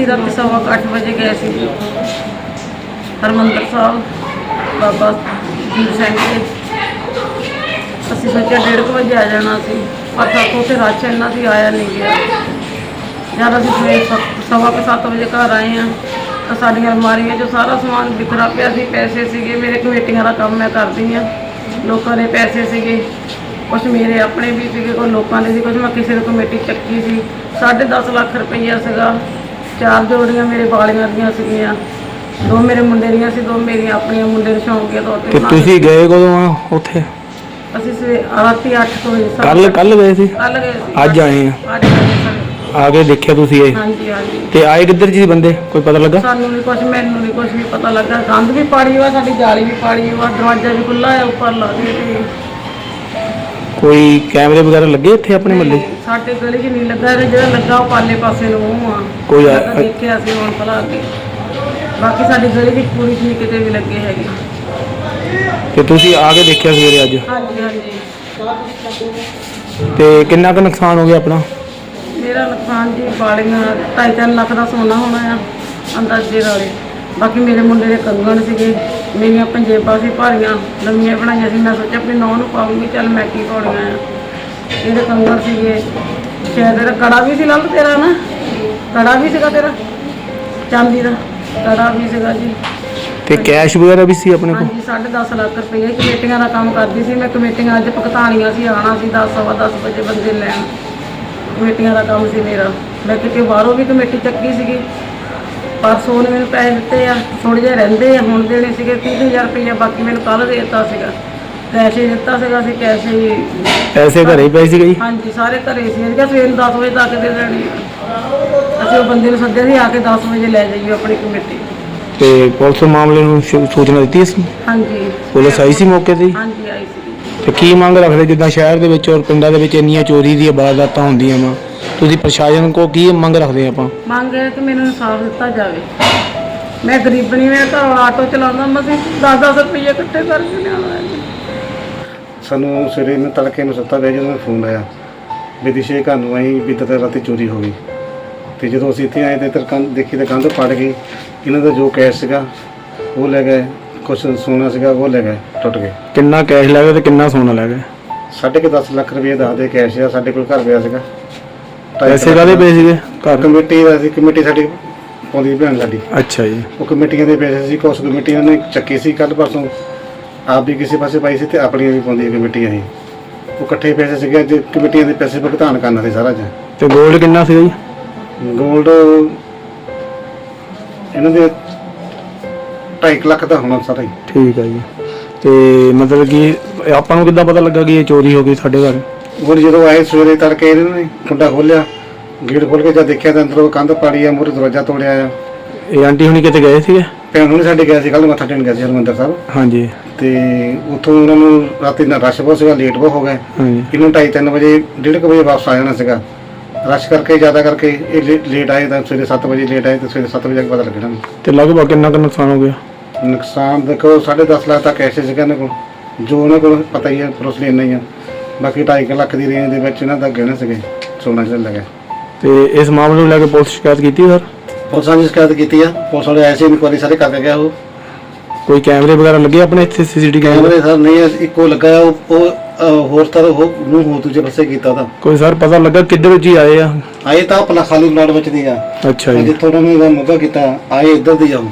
ਅਸੀਂ ਰਾਤ ਸਵਾ ਕੁ ਅੱਠ ਵਜੇ ਗਏ ਸੀ। ਜੀ ਹਰਮੰਦਰ ਸਾਹਿਬ, ਬਾਬਾ ਦੀਪ ਸਿੰਘ ਦੇ ਅਸੀਂ ਸੋਚਿਆ ਡੇਢ ਕੁ ਵਜੇ ਆ ਜਾਣਾ ਸੀ, ਪਰ ਸਾਥੋਂ ਤੇ ਰਾਤ ਇੰਨਾ ਸੀ, ਆਇਆ ਨਹੀਂ ਗਿਆ। ਜਦ ਅਸੀਂ ਸਵੇਰੇ ਸੱਤ- ਸਵਾ ਕੁ ਸੱਤ ਵਜੇ ਘਰ ਆਏ ਆ ਤਾਂ ਸਾਡੀਆਂ ਅਲਮਾਰੀਆਂ 'ਚੋਂ ਸਾਰਾ ਸਮਾਨ ਵਿਖਰਾ ਪਿਆ ਸੀ, ਪੈਸੇ ਸੀਗੇ। ਮੇਰੇ ਕਮੇਟੀਆਂ ਦਾ ਕੰਮ ਮੈਂ ਕਰਦੀ ਆ ਲੋਕਾਂ ਦੇ ਪੈਸੇ ਸੀਗੇ, ਕੁਛ ਮੇਰੇ ਆਪਣੇ ਵੀ ਸੀਗੇ ਕੋਈ ਲੋਕਾਂ ਦੇ ਸੀ, ਕੁਛ ਮੈਂ ਕਿਸੇ ਦੀ ਕਮੇਟੀ ਚੱਕੀ ਸੀ। 10.5 ਲੱਖ ਰੁਪਈਆ ਸੀਗਾ। ਚਾਰ ਜੋੜੀਆਂ ਮੇਰੇ ਬਾਲੀਆਂ ਦੀਆਂ ਸੀਗੀਆਂ। ਦੋ ਮੇਰੇ ਮੁੰਡੇ ਦੀਆਂ ਸੀ ਦੋ ਮੇਰੀਆਂ ਆਪਣੀਆਂ ਮੁੰਡੇ ਦੇ ਸ਼ੌਂਕੀਆ ਤੌਰ ਤੇ ਤੇ ਤੁਸੀਂ ਗਏ ਕਦੋਂ ਆ ਉੱਥੇ? ਅਸੀਂ ਸਵੇ ਰਾਤੀ 8 ਵਜੇ ਕੱਲ ਕੱਲ ਗਏ ਸੀ? ਕੱਲ ਗਏ ਸੀ ਅੱਜ ਆਏ ਆ? ਅੱਜ ਆਏ ਸੀ। ਆ ਕੇ ਦੇਖਿਆ ਤੁਸੀਂ ਇਹ? ਹਾਂਜੀ ਹਾਂਜੀ। ਤੇ ਆਏ ਕਿੱਧਰ ਜੀ ਬੰਦੇ? ਕੋਈ ਪਤਾ ਲੱਗਾ? ਸਾਨੂੰ ਨਹੀਂ ਕੁਝ ਮੈਨੂੰ ਨਹੀਂ ਕੁਝ ਵੀ ਪਤਾ ਲੱਗਾ। ਕੰਧ ਵੀ ਪਾੜੀ ਹੋਆ ਸਾਡੀ ਜਾਲੀ ਵੀ ਪਾੜੀ ਹੋਆ ਦਰਵਾਜ਼ਾ ਵੀ ਖੁੱਲਾ ਹੈ ਉੱਪਰ ਲਾ ਦੇ ਤੇ ਕੋਈ ਕੈਮਰੇ ਵਗੈਰਾ ਲੱਗੇ ਇੱਥੇ ਆਪਣੇ ਮੱਲੇ 'ਚ? ਸਾਡੇ ਗਲੀ 'ਚ ਨਹੀਂ ਲੱਗਾ ਹੈਗਾ, ਜਿਹੜਾ ਲੱਗਾ ਉਹ ਪਾਲੇ ਪਾਸੇ ਨੂੰ ਉਹ ਆ। ਕੋਈ ਆ- ਮੈਂ ਤਾਂ ਦੇਖਿਆ ਸੀ ਹੁਣ ਭਲਾ ਅੱਗੇ। ਬਾਕੀ ਸਾਡੀ ਗਲੀ 'ਚ ਪੂਰੀ ਨਹੀਂ ਕਿਤੇ ਵੀ ਲੱਗੇ ਹੈਗੇ। ਤੇ ਤੁਸੀਂ ਆ ਕੇ ਦੇਖਿਆ ਸਵੇਰੇ ਅੱਜ? ਹਾਂਜੀ ਹਾਂਜੀ। ਤੇ ਕਿੰਨਾ ਕੁ ਨੁਕਸਾਨ ਹੋ ਗਿਆ ਆਪਣਾ? ਮੇਰਾ ਨੁਕਸਾਨ ਜੀ ਬਾਲੀਆਂ ਢਾਈ ਤਿੰਨ ਲੱਖ ਦਾ ਸੋਨਾ ਹੋਣਾ ਆ ਅੰਦਾਜ਼ੇ ਨਾਲੇ। ਬਾਕੀ ਮੇਰੇ ਮੁੰਡੇ ਦੇ ਕੰਗਣ ਸੀਗੇ। ਮੇਰੀਆਂ ਪੰਜੇਬਾਂ ਸੀ ਭਾਰੀਆਂ ਨਵੀਆਂ ਬਣਾਈਆਂ ਸੀ। ਮੈਂ ਸੋਚਿਆ ਆਪਣੀ ਨੌਂ ਨੂੰ ਪਾਉਂਗੀ ਚੱਲ ਮੈਂ ਕੀ ਪਾਉਣੀਆਂ ਆ। ਇਹਦੇ ਕੰਗਣ ਸੀਗੇ। ਸ਼ਾਇਦ ਇਹਦਾ ਕੜਾ ਵੀ ਸੀ ਲੱਲ ਤੇਰਾ ਨਾ? ਕੜਾ ਵੀ ਸੀਗਾ ਤੇਰਾ? ਚਾਂਦੀ ਦਾ ਕੜਾ ਵੀ ਸੀਗਾ ਜੀ। ਤੇ ਕੈਸ਼ ਵਗੈਰਾ ਵੀ ਸੀ ਆਪਣੇ ਕੋਲ? ਹਾਂਜੀ 10.5 ਲੱਖ ਰੁਪਏ ਕਮੇਟੀਆਂ ਦਾ ਕੰਮ ਕਰਦੀ ਸੀ। ਮੈਂ ਕਮੇਟੀਆਂ ਅੱਜ ਭੁਗਤਾਨੀਆਂ ਸੀ ਆਣਾ ਸੀ 10 ਸਵਾ 10 ਵਜੇ ਬੰਦੇ ਲੈਣ। ਕਮੇਟੀਆਂ ਦਾ ਕੰਮ ਸੀ ਮੇਰਾ। ਮੈਂ ਕਿਤੇ ਬਾਹਰੋਂ ਵੀ ਕਮੇਟੀ ਚੱਕੀ ਸੀਗੀ। ਪਰਸੋਂ ਉਹਨੇ ਮੈਨੂੰ ਪੈਸੇ ਦਿੱਤੇ ਆ ਥੋੜੇ ਜਿਹੇ ਰਹਿੰਦੇ ਆ ਹੁਣ ਦੇਣੇ ਸੀਗੇ 30000 ਰੁਪਏ ਬਾਕੀ ਮੈਨੂੰ ਕੱਲ ਦੇ ਦਿੱਤਾ ਸੀਗਾ। ਹੀ ਦਿੱਤਾ ਸੀਗਾ ਸੀ ਕੈਸ਼ ਹੀ ਪੈਸੇ ਘਰੇ ਹੀ ਪਏ ਸੀਗੇ ਜੀ? ਹਾਂਜੀ ਸਾਰੇ ਘਰੇ ਸੀ। ਇਹਦਾ ਸਵੇਰ ਨੂੰ 10 ਵਜੇ ਤੱਕ ਦੇ ਦੇਣੀ ਅਸੀਂ ਉਹ ਬੰਦੇ ਨੂੰ ਸੱਦਿਆ ਸੀ ਆ ਕੇ 10 ਵਜੇ ਲੈ ਜਾਈਓ ਆਪਣੀ ਕਮੇਟੀ। ਤੇ ਪੁਲਿਸ ਮਾਮਲੇ ਨੂੰ ਸੂ- ਸੂਚਨਾ ਦਿੱਤੀ ਸੀ ਹਾਂਜੀ। ਪੁਲਿਸ ਆਈ ਸੀ ਮੌਕੇ ਤੇ ਜੀ? ਹਾਂਜੀ ਆਈ ਸੀ। ਤੇ ਕੀ ਮੰਗ ਰੱਖਦੇ ਜਿੱਦਾਂ ਸ਼ਹਿਰ ਦੇ ਵਿੱਚ ਔਰ ਪਿੰਡਾਂ ਦੇ ਵਿੱਚ ਇੰਨੀਆਂ ਚੋਰੀ ਦੀਆਂ ਵਾਰਦਾਤਾਂ ਹੁੰਦੀਆਂ ਵਾ? ਤੁਸੀਂ ਪ੍ਰਸ਼ਾਸਨ ਕੋ ਕੀ ਮੰਗ ਰੱਖਦੇ ਆਪਾਂ? ਮੰਗ ਹੈ ਕਿ ਮੈਨੂੰ ਇਨਸਾਫ ਦਿੱਤਾ ਜਾਵੇ। ਮੈਂ ਗਰੀਬਣੀ ਮੈਂ ਘਰ ਆਟੋ ਚਲਾਉਂਦਾ ਮੈਂ 10-10 ਰੁਪਏ ਇਕੱਠੇ ਕਰਕੇ ਲਿਆਉਣਾ ਹੈ। ਸਾਨੂੰ ਸਵੇਰੇ ਨੂੰ ਤੜਕੇ ਨੂੰ ਸੁੱਤਾ ਪਿਆ ਜਦੋਂ ਫੋਨ ਆਇਆ ਵੀ ਦਿਸ਼ੇ ਘਰ ਨੂੰ ਆਈ ਵੀ ਤੇ ਰਾਤੀ ਚੋਰੀ ਹੋ ਗਈ। ਤੇ ਜਦੋਂ ਅਸੀਂ ਇੱਥੇ ਆਏ ਤੇ ਇੱਧਰ ਕੰਧ ਦੇਖੀ ਤੇ ਕੰਧ ਪੜ ਗਈ। ਇਹਨਾਂ ਦਾ ਜੋ ਕੈਸ਼ ਸੀਗਾ ਉਹ ਲੈ ਗਏ। ਕੁਝ ਸੋਨਾ ਸੀਗਾ ਉਹ ਲੈ ਗਏ ਟੁੱਟ ਗਏ। ਕਿੰਨਾ ਕੈਸ਼ ਲੈ ਗਏ ਤੇ ਕਿੰਨਾ ਸੋਨਾ ਲੈ ਗਏ? ਸਾਢੇ ਕੁ 10 ਲੱਖ ਰੁਪਏ ਦੱਸਦੇ ਕੈਸ਼ ਆ ਸਾਡੇ ਕੋਲ ਘਰ ਪਿਆ ਸੀਗਾ। ਪੈਸੇ ਕਾਦੇ ਪਏ ਸੀਗੇ? ਘਰ ਕਮੇਟੀ ਦਾ ਸੀ ਕਮੇਟੀ ਸਾਡੀ ਪਾਉਂਦੀ ਭੈਣ ਸਾਡੀ ਅੱਛਾ ਜੀ। ਉਹ ਕਮੇਟੀਆਂ ਦੇ ਪੈਸੇ ਸੀ ਕੁਛ ਕਮੇਟੀਆਂ ਨੇ ਚੱਕੀ ਸੀ ਕੱਲ ਪਰਸੋਂ ਆਪ ਵੀ ਕਿਸੇ ਪਾਸੇ ਪਾਈ ਸੀ ਤੇ ਆਪਣੀਆਂ ਵੀ ਪਾਉਂਦੀਆਂ ਕਮੇਟੀਆਂ ਸੀ। ਉਹ ਇਕੱਠੇ ਪੈਸੇ ਸੀਗੇ ਅੱਜ ਕਮੇਟੀਆਂ ਦੇ ਪੈਸੇ ਭੁਗਤਾਨ ਕਰਨਾ ਸੀ ਸਾਰਾ ਜੀ ਤੇ 골ਡ ਕਿੰਨਾ ਸੀਗਾ ਜੀ? ਗੋਲਡ ਇਹਨਾਂ ਦੇ 2.5 ਲੱਖ ਦਾ ਹੋਣਾ ਸਾਰਾ ਹੀ। ਠੀਕ ਹੈ ਜੀ। ਤੇ ਮਤਲਬ ਕਿ ਆਪਾਂ ਨੂੰ ਕਿੱਦਾਂ ਪਤਾ ਲੱਗਾ ਕਿ ਇਹ ਚੋਰੀ ਹੋ ਗਈ ਸਾਡੇ ਘਰ? ਉਹ ਜਦੋਂ ਆਏ ਸਵੇਰੇ ਤੜਕੇ ਇਹਨਾਂ ਨੇ ਕੁੰਡਾ ਖੋਲਿਆ ਗੇਟ ਖੋਲ ਕੇ ਜਦ ਦੇਖਿਆ ਤਾਂ ਅੰਦਰੋਂ ਕੰਧ ਪਾੜੀ ਆ ਮੂਹਰੇ ਦਰਵਾਜ਼ਾ ਤੋੜਿਆ ਆ। ਇਹ ਆਂਟੀ ਹੁਣੀ ਕਿਤੇ ਗਏ ਸੀਗੇ? ਭੈਣ ਹੁਣੇ ਸਾਡੇ ਗਿਆ ਸੀ ਕੱਲ ਮੱਥਾ ਟੇਕਣ ਗਿਆ ਸੀ ਹਰਮੰਦਰ ਸਾਹਿਬ। ਹਾਂਜੀ। ਤੇ ਉੱਥੋਂ ਉਹਨਾਂ ਨੂੰ ਰਾਤੀ ਨਾ ਰਸ਼ ਬਹੁਤ ਸੀਗਾ ਲੇਟ ਬਹੁਤ ਹੋ ਗਏ। ਹਾਂਜੀ। ਇਹਨੂੰ 2:30 ਵਜੇ ਡੇਢ ਕੁ ਵਜੇ ਵਾਪਸ ਆ ਜਾਣਾ ਸੀਗਾ। ਰਸ਼ ਕਰਕੇ ਜ਼ਿਆਦਾ ਕਰਕੇ ਇਹ ਲੇ- ਲੇਟ ਆਏ ਤਾਂ ਸਵੇਰੇ 7 ਵਜੇ ਲੇਟ ਆਏ ਤੇ ਸਵੇਰੇ 7 ਵਜੇ ਜਾ ਕੇ ਪਤਾ ਲੱਗਣਾ। ਤੇ ਲਗਭਗ ਕਿੰਨਾ ਕੁ ਨੁਕਸਾਨ ਹੋ ਗਿਆ? ਨੁਕਸਾਨ ਦੇਖੋ 10.5 ਲੱਖ ਤੱਕ ਐਸੇ ਸੀਗਾ ਇਹਨਾਂ ਕੋਲ। ਜੋ ਉਹਨਾਂ ਕੋਲ ਪਤਾ ਹੀ ਹੈ ਪਰੋਸਲੀ ਇੰਨਾ ਹੀ ਆ। ਬਾਕੀ 2.5 ਲੱਖ ਦੀ ਰੇਂਜ ਦੇ ਵਿੱਚ ਇਹਨਾਂ ਦਾ ਗਹਿਣੇ ਸੀਗੇ ਸੋਨਾ ਚੱਲ ਲੱਗਾ ਤੇ ਇਸ ਮਾਮਲੇ ਨੂੰ ਲੈ ਕੇ ਪੁਲਿਸ ਸ਼ਿਕਾਇਤ ਕੀਤੀ ਸਰ? ਪੁਲਿਸ ਨੇ ਸ਼ਿਕਾਇਤ ਕੀਤੀ ਆ ਪੁਲਿਸ ਵਾਲੇ ਐਸੇ ਇਨਕੁਆਰੀ ਸਾਰੇ ਕਰਕੇ ਗਿਆ ਉਹ। ਕੋਈ ਕੈਮਰੇ ਵਗੈਰਾ ਲੱਗੇ ਆਪਣੇ ਇੱਥੇ ਸੀਸੀਟੀ ਕੈਮਰੇ? ਕੈਮਰੇ ਸਰ ਨਹੀਂ ਇੱਕੋ ਲੱਗਾ ਆ, ਉਹ ਉਹ ਅਹ, ਹੋਰ ਤਰ੍ਹਾਂ ਉਹ ਨੂੰ ਹੋਰ ਦੂਜੇ ਪਾਸੇ ਕੀਤਾ ਤਾਂ। ਕੋਈ ਸਰ ਪਤਾ ਲੱਗਾ ਕਿੱਧਰ ਜੀ ਆਏ ਆ? ਆਏ ਤਾਂ ਆਪਣਾ ਖਾਲੀ ਪਲਾਟ ਵਿੱਚ ਦੀ ਆ। ਅੱਛਾ ਜੀ। ਜਿੱਥੋਂ ਉਹਨਾਂ ਨੇ ਇਹਦਾ ਮੁੱਗਾ ਕੀਤਾ ਆਏ ਇੱਧਰ ਦੀ ਆ ਉਹ।